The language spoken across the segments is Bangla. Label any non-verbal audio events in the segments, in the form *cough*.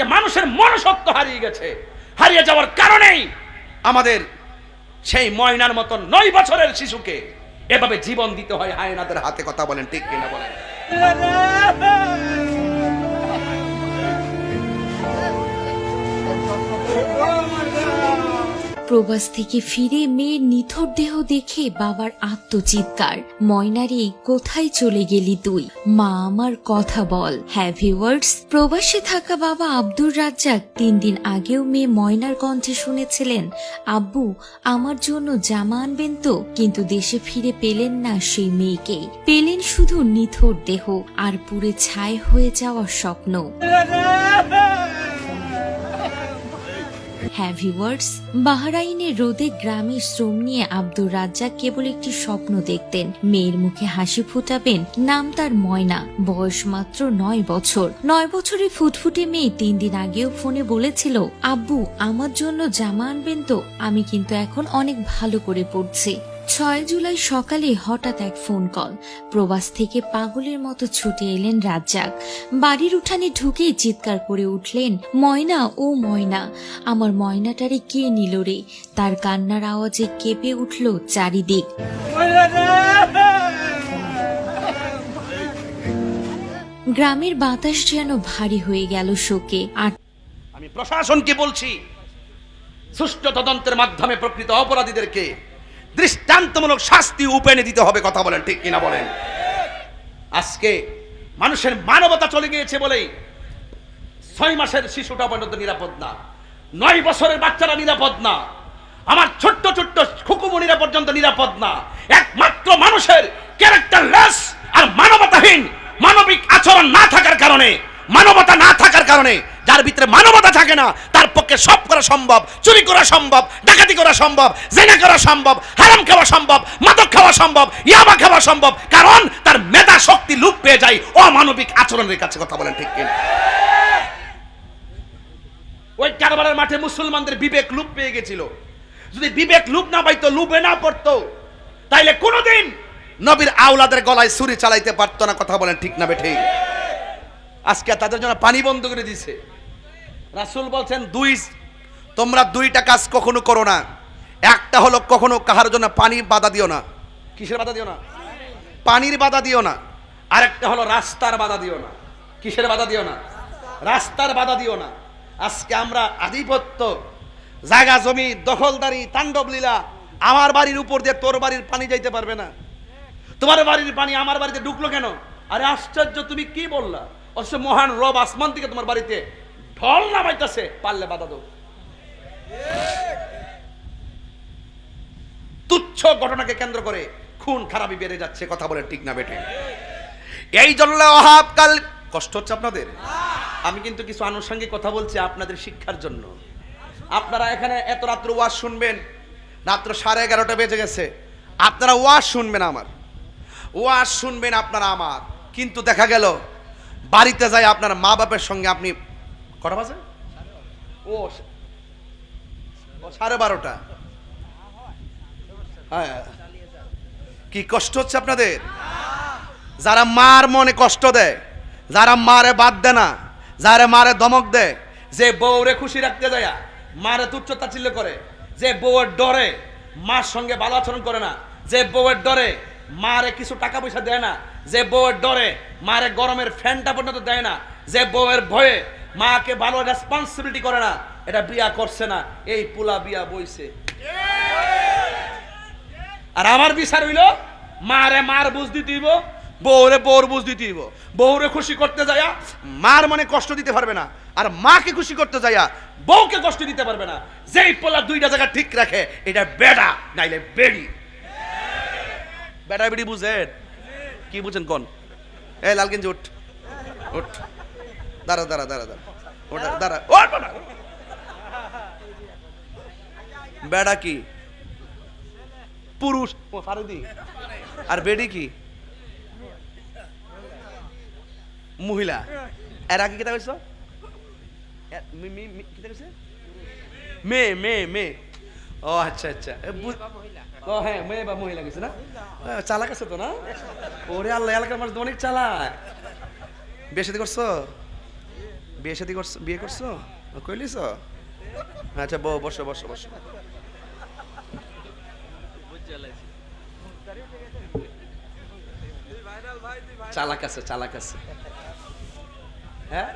আজকে মানুষের মনসত্ব হারিয়ে গেছে। হারিয়ে যাওয়ার কারণেই আমাদের সেই ময়নার মতো নয় বছরের শিশুকে এভাবে জীবন দিতে হয়, হায়নাদের হাতে কথা বলেন, ঠিক কিনা বলেন? *laughs* প্রবাস থেকে ফিরে মেয়ের নিথর দেহ দেখে বাবার আত্মচিৎকার। ময়নারে, কোথায় চলে গেলি তুই? মা, আমার কথা বল। হ্যাভি ওয়ার্ডস প্রবাসে থাকা বাবা আব্দুর রাজ্জাক তিন দিন আগেও মেয়ে ময়নার কণ্ঠে শুনেছিলেন, আব্বু, আমার জন্য জামা আনবেন তো? কিন্তু দেশে ফিরে পেলেন না সেই মেয়েকে। পেলেন শুধু নিথর দেহ আর পুরে ছাই হয়ে যাওয়ার স্বপ্ন। *laughs* হ্যাঁ ভিউয়ার্স বাহরাইনের রোদে গ্রামের শ্রম নিয়ে আব্দুর রাজ্জাক কেবল একটি স্বপ্ন দেখতেন। মেয়ের মুখে হাসি ফুটাবেন নাম তার ময়না। বয়স মাত্র নয় বছর। নয় বছরে ফুটফুটে মেয়ে তিন দিন আগেও ফোনে বলেছিল, আব্বু, আমার জন্য জামা আনবেন তো? আমি কিন্তু এখন অনেক ভালো করে পড়ছি। ছয় জুলাই সকালে হঠাৎ এক ফোন কল। প্রবাস থেকে পাগলের মতো ছুটে এলেন রাজ্জাক। বাড়ির উঠানে ঢুকেই চিৎকার করে উঠলেন, ময়না, ও ময়না, আমার ময়নাটারে কে নিল রে? তার কান্নার আওয়াজে কেঁপে উঠল চারিদিক। গ্রামের বাতাস যেন ভারী হয়ে গেল শোকে। আর আমি প্রশাসনকে বলছি, সুষ্ঠু তদন্তের মাধ্যমে প্রকৃত অপরাধীদেরকে দৃষ্টান্তমূলক শাস্তি উপেনে দিতে হবে, কথা বলেন ঠিক কিনা বলেন। আজকে মানুষের মানবতা চলে গিয়েছে বলেই ছয় মাসের শিশুটা পর্যন্ত নিরাপদ না, নয় বছরের বাচ্চারা নিরাপদ না, আমার ছোট্ট ছোট্ট খুকুমনিরা পর্যন্ত নিরাপদ না, একমাত্র মানুষের ক্যারেক্টারলেস আর মানবতাহীন মানবিক আচরণ না থাকার কারণে, মানবতা না থাকার কারণে যার ভিতরে মানবতা থাকে না, তার পক্ষে সব করা সম্ভব, চুরি করা সম্ভব, ডাকাতি করা সম্ভব, জেনা করা সম্ভব, হারাম খাওয়া সম্ভব, মাদক খাওয়া সম্ভব, ইয়াবা খাওয়া সম্ভব, কারণ তার মেধা শক্তি লুপ পেয়ে যায় অমানবিক আচরণের কাছে কথা বলেন ঠিক কিনা। ওই কারবারের মাঠে মুসলমানদের বিবেক লুপ পেয়ে গেছিল। যদি বিবেক লুপ না পাইতো, লুপে না পড়তো, তাইলে কোনোদিন নবীর আওলাদের গলায় ছুরি চালাইতে পারতো না, কথা বলেন ঠিক না বেঠে। আজকে তাদের জন্য পানি বন্ধ করে দিছে। রাসুল বলছেন, দুই, তোমরা দুইটা কাজ কখনো করো না। একটা হলো কখনো কাহার জন্য পানি বাধা দিও না। কিসের বাধা দিও না? পানির বাধা দিও না। আরেকটা হলো রাস্তার বাধা দিও না। কিসের বাধা দিও না? রাস্তার বাধা দিও না। আজকে আমরা আধিপত্য, জায়গা, জমি, দখলদারি, তাণ্ডব লীলা, আমার বাড়ির উপর দিয়ে তোর বাড়ির পানি যাইতে পারবে না। তোমার বাড়ির পানি আমার বাড়িতে ঢুকলো কেন? আরে আশ্চর্য, তুমি কি বললা? অবশ্য মহান রব আসমান থেকে তোমার বাড়িতে ঢল নামাইতেছে, পারলে বাধা দাও। তুচ্ছ ঘটনাকে কেন্দ্র করে খুন খারাপি বেড়ে যাচ্ছে, কথা বলে ঠিক না বেটে এই জন্য অহাবকাল কষ্ট হচ্ছে আপনাদের? আমি কিন্তু কিছু আনুষঙ্গিক কথা বলছি আপনাদের শিক্ষার জন্য। আপনারা এখানে এত রাত্র ওয়াজ শুনবেন, রাত্র সাড়ে এগারোটা বেজে গেছে। আপনারা ওয়াজ শুনবেন আমার। ওয়াজ শুনবেন আপনারা আমার। কিন্তু দেখা গেল বাড়িতে যাই আপনার মা বাপের সঙ্গে আপনি কটা বাজে? ও সাড়ে বারোটা। হ্যাঁ। কি কষ্ট হচ্ছে আপনাদের? যারা মার মনে কষ্ট দেয়, যারা মারে বাদ দেয় না, যারা মারে ধমক দেয়, যে বউরে খুশি রাখতে যায়, মারে তুচ্ছ তাচ্ছিল্য করে, যে বউয়ের ডরে মার সঙ্গে ভালো আচরণ করে না, যে বউয়ের ডরে মারে কিছু টাকা পয়সা দেয় না। যে বউয়ের ডরে, মারে গরমের ফ্যানটা পর্যন্ত দেয় না। যে বউয়ের ভয়ে মাকে ভালো রেসপন্সিবিলিটি করে না, এটা বিয়া করছে না। এই পুলা বিয়া বইছে। আর আমার বিচার হইল, মারে মার বুঝ দিতে হইব, বউরে বউর বুঝ দিতে হইব। বউরে খুশি করতে যায়া মার মনে কষ্ট দিতে পারবে না, আর মাকে খুশি করতে যায়া বউকে কষ্ট দিতে পারবে না। যেই পোলা দুইটা জায়গা ঠিক রাখে, এটা বেডা, নাইলে বেড়ি। বেড়ি বুঝেন। কি বুঝেন কোন? এ লালগঞ্জ, উঠ। উঠ। দাঁড়া দাঁড়া দাঁড়া দাঁড়া। দাঁড়া। ওঠ। বেড়া কি? পুরুষ। ফারুদি। আর বেডি কি? মহিলা। এর আগে কিতা কইছে? মেয়ে মেয়ে মেয়ে ও আচ্ছা আচ্ছা। ও হ্যাঁ মেয়ে বা মহিলা গেছে না? চালাক আছে তো না? ওরে আল্লাহ, এলাকার মানুষ অনেক চালাক। বেশি করছ? বিয়ে শাদী করছ? বিয়ে করছ? কইলিস আচ্ছা বউ, বসো বসো বসো। চালাক আছে চালাক আছে। হ্যাঁ?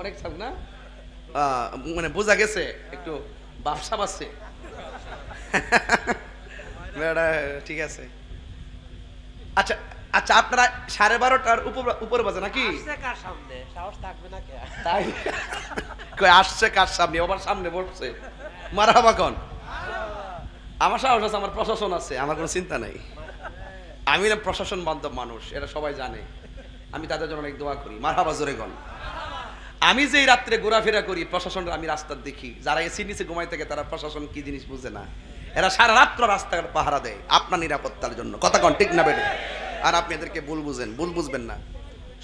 অনেক থাক না? মানে বোঝা গেছে একটু আছে। বেড়া ঠিক আছে। আচ্ছা আচ্ছা আপনারা সাড়ে বারোটার উপর বাজে নাকি? আসছে কার সামনে? তাই? আসছে কার সামনে? বসছে। মারাবা কন? আমার সাহস আছে আমার প্রশাসন আছে আমার কোনো চিন্তা নাই। আমি না প্রশাসন বান্ধব মানুষ এরা সবাই জানে। আমি তাদের জন্য অনেক দোয়া করি। মারহাবা জোরে গন আমি যে রাত্রে ঘোরাফেরা করি প্রশাসন আমি রাস্তার দেখি। যারা এসি নিচে ঘুমাই থাকে, তারা প্রশাসন কি জিনিস বুঝে না। এরা সারা রাত্র রাস্তাঘাট পাহারা দেয়, আপনার নিরাপত্তার জন্য। কথা কন, ঠিক না বেড়ে আর আপনি এদেরকে ভুল বুঝেন, ভুল বুঝবেন না।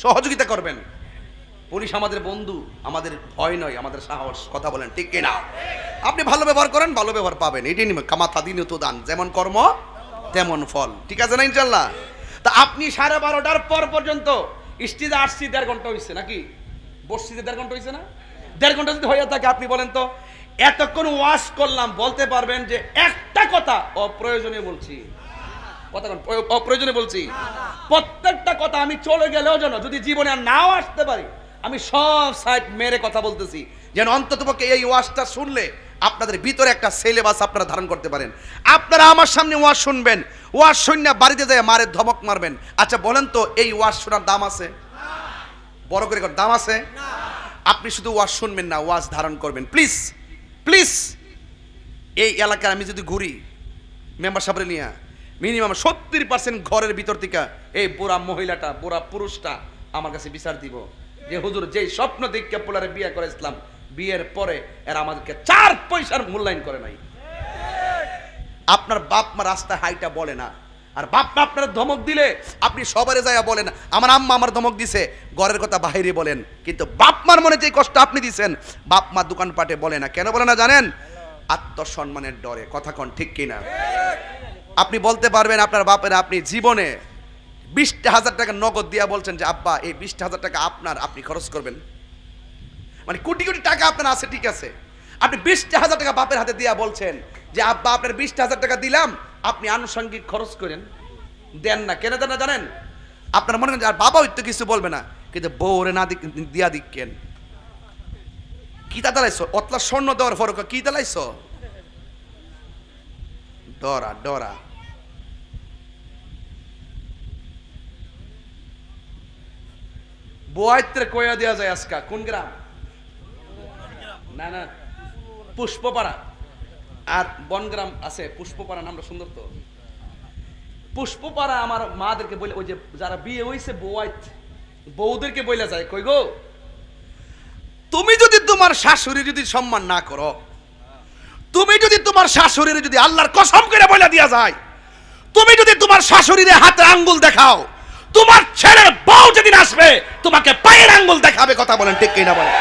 সহযোগিতা করবেন। পুলিশ আমাদের বন্ধু, আমাদের ভয় নয়, আমাদের সাহস। কথা বলেন, ঠিক কিনা? আপনি ভালো ব্যবহার করেন, ভালো ব্যবহার পাবেন। এটাই নিবে কামাতা দিন তো দান। যেমন কর্ম, তেমন ফল। ঠিক আছে না ইনশাল্লাহ তা আপনি সাড়ে বারোটার পর পর্যন্ত, স্টিজে আসছি, দেড় ঘণ্টা হয়েছে নাকি? বসছিতে দেড় ঘণ্টা হয়েছে না? দেড় ঘণ্টা যদি হয়ে থাকে, আপনি বলেন তো, এতক্ষণ ওয়াশ করলাম, বলতে পারবেন যে একটা কথা অপ্রয়োজনীয় বলছি। কোন? অপ্রয়োজনে বলছি। প্রত্যেকটা কথা আমি চলে গেলেও যেন, যদি জীবনে আর নাও আসতে পারি, আমি সব সাইড মেরে কথা বলতেছি। যেন অন্ততপক্ষে এই ওয়াজটা শুনলে আপনাদের ভিতরে একটা সিলেবাস আপনারা ধারণ করতে পারেন। আপনারা আমার সামনে ওয়াজ শুনবেন। ওয়াজ শুনে বাড়িতে যায় মারের ধমক মারবেন। আচ্ছা বলেন তো, এই ওয়াশ শোনার দাম আছে? বড় করে দাম আছে? আপনি শুধু ওয়াজ শুনবেন না ওয়াজ ধারণ করবেন। প্লিজ প্লিজ এই এলাকায় আমি যদি ঘুরি মেম্বার সাহেব নিয়ে মিনিমাম সত্তর পার্সেন্ট ঘরের ভিতর থেকে এই বুড়া মহিলাটা বুড়া পুরুষটা আমার কাছে বিচার দিব। যে হুজুর যেই স্বপ্ন দেখে পোলারে বিয়ে করে ইসলাম বিয়ের পরে এরা আমাদেরকে চার পয়সার মূল্যায়ন করে নাই। আপনার বাপ মা রাস্তায় হাইটা বলে না। আর বাপ মা আপনার ধমক দিলে আপনি সবারে যায় বলেন, আমার আম্মা আমার ধমক দিছে। ঘরের কথা বাহিরে বলেন। কিন্তু বাপ মার মনে যে কষ্ট আপনি দিছেন, বাপ মা দোকানপাটে বলে না। কেন বলে না জানেন? আত্মসম্মানের ডরে। কথা কন ঠিক কিনা? আপনি বলতে পারবেন আপনার বাপের আপনি জীবনে বিশটা হাজার টাকা নগদ দিয়া বলছেন যে, আব্বা, এই বিশটা হাজার টাকা আপনার, আপনি খরচ করবেন। মানে কোটি কোটি টাকা আপনার আছে, ঠিক আছে। আপনি বিশটা হাজার টাকা বাপের হাতে দিয়া বলছেন যে, আব্বা, আপনার বিশটা হাজার টাকা দিলাম আপনি আনুষঙ্গিক খরচ করেন, দেন না, কেন দেন না জানেন? আপনার মনে করেন আর বাবা হয়তো কিছু বলবে না, কিন্তু বউরে না দিয়া দিক কেন? কি তা দালাইছো? অতলা স্বর্ণ দেওয়ার ফরক কি দালাইছো? ডরা ডরা। বোয়াইত্রে কয়া দেওয়া যায় আজকা, কোন গ্রাম? না না, পুষ্পপাড়া। আর বনগ্রাম আছে, পুষ্পপাড়া নামটা সুন্দর তো? পুষ্পপাড়া আমার মাদেরকে বলে, ওই যে যারা বিয়ে হইছে বোয়াইত বউদেরকে বলে যায়, কই গো? তুমি যদি তোমার শাশুড়ি যদি সম্মান না করো, তুমি যদি তোমার শাশুড়ির যদি আল্লাহর কসম করে বলে দিয়া যায়, তুমি যদি তোমার শাশুড়ির হাতে আঙ্গুল দেখাও, তোমার ছেলের বউ যেদিন আসবে, তোমাকে পায়ের আঙ্গুল দেখাবে, কথা বলেন ঠিক কিনা বলেন?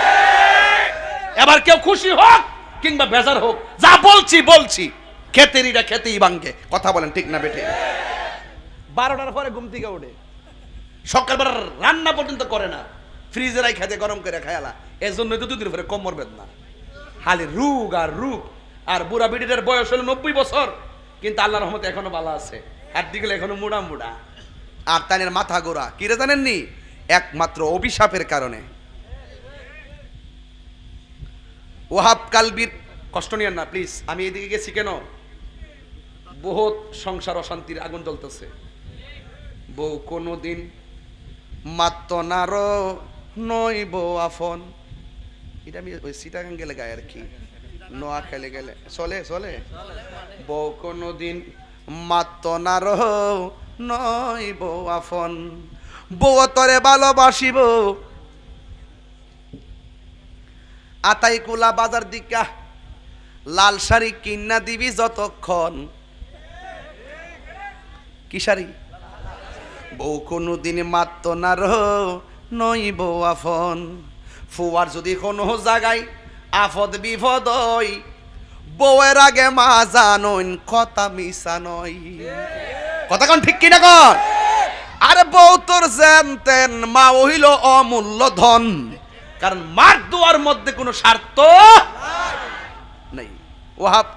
এবার কেউ খুশি হোক কিংবা বেজার হোক, যা বলছি বলছি। খেতেরিটা খেতেই ভাঙ্গে। কথা বলেন ঠিক না বেঠে? বারোটার পরে ঘুম থেকে ওঠে সকালবেলা রান্না পর্যন্ত করে না। ফ্রিজে রাই খেতে গরম করে খায়ালা এর জন্য তো দুদিন পরে কোমর বেদনা। হালে রুগ আর রুগ। আর বুড়া বিড়িটার বয়স হলো নব্বই বছর। কিন্তু আল্লাহর রহমতে এখনও ভালো আছে। আর দিকে এখনও মুড়া মুড়া। আর তানের মাথা গোড়া। কিরে জানেননি? একমাত্র অভিশাপের কারণে। ওহাব কালবির, কষ্ট নিয়েন না প্লিজ আমি এদিকে গেছি কেন? বহুত সংসার অশান্তির আগুন জ্বলতেছে। বউ কোনো দিন মাত্র নার নই বউ আফন এটা আমি ওই সিটাগাং গেলে গায়ে আর কি। নোয়া খেলে গেলে। চলে চলে। বউ কোনো দিন মাত্র নার নই বউ আফন বউ তরে ভালোবাসিব আতাই কুলা বাজার দিকা। লাল শাড়ি কিন্না দিবি যতক্ষণ। কি শাড়ি? বউ কোনো দিন মাত্র না রো নই বউ আফন ফুয়ার যদি কোনো জাগাই আফদ বিপদ বউয়ের আগে মা জানইন কথা মিশা নই। কথা কোন ঠিক কিনা কন? আরে বউ তোর জেন তেন মা হইল অমূল্য ধন। কারণ মার দোয়ার মধ্যে কোনো স্বার্থ নেই। ওহাব